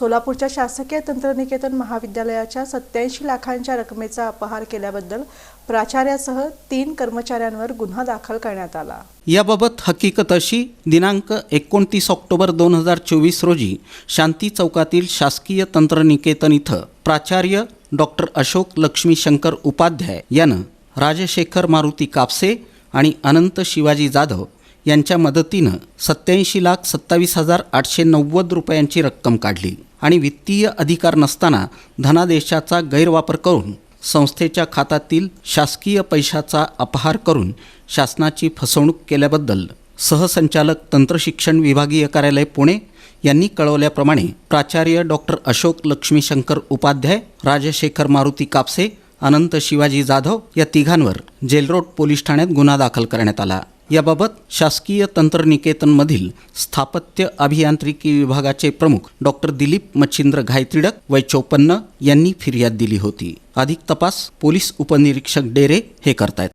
सोलापूरच्या शासकीय तंत्रनिकेतन महाविद्यालयाच्या सत्याऐंशी लाखांच्या रकमेचा अपहार केल्याबद्दल प्राचार्यासह तीन कर्मचाऱ्यांवर गुन्हा दाखल करण्यात आला. याबाबत हकीकत अशी दिनांक एकोणतीस ऑक्टोबर दोन हजार चोवीस रोजी शांती चौकातील शासकीय तंत्रनिकेतन इथं प्राचार्य डॉक्टर अशोक लक्ष्मीशंकर उपाध्याय यानं राजशेखर मारुती कापसे आणि अनंत शिवाजी जाधव यांच्या मदतीनं सत्याऐंशी लाख सत्तावीस हजार आठशे नव्वद रुपयांची रक्कम काढली. आणि वित्तीय अधिकार नसताना धनादेशाचा गैरवापर करून संस्थेच्या खात्यातील शासकीय पैशाचा अपहार करून शासनाची फसवणूक केल्याबद्दल सहसंचालक तंत्रशिक्षण विभागीय कार्यालय पुणे यांनी कळवल्याप्रमाणे प्राचार्य डॉक्टर अशोक लक्ष्मीशंकर उपाध्याय राजशेखर मारुती कापसे अनंत शिवाजी जाधव या तिघांवर जेलरोड पोलीस ठाण्यात गुन्हा दाखल करण्यात आला. याबाबत शासकीय तंत्रनिकेतनमधील स्थापत्य अभियांत्रिकी विभागाचे प्रमुख डॉक्टर दिलीप मच्छिंद्र घायतिडक वय चौपन्न यांनी फिर्याद दिली होती. अधिक तपास पोलीस उपनिरीक्षक डेरे हे करतायत.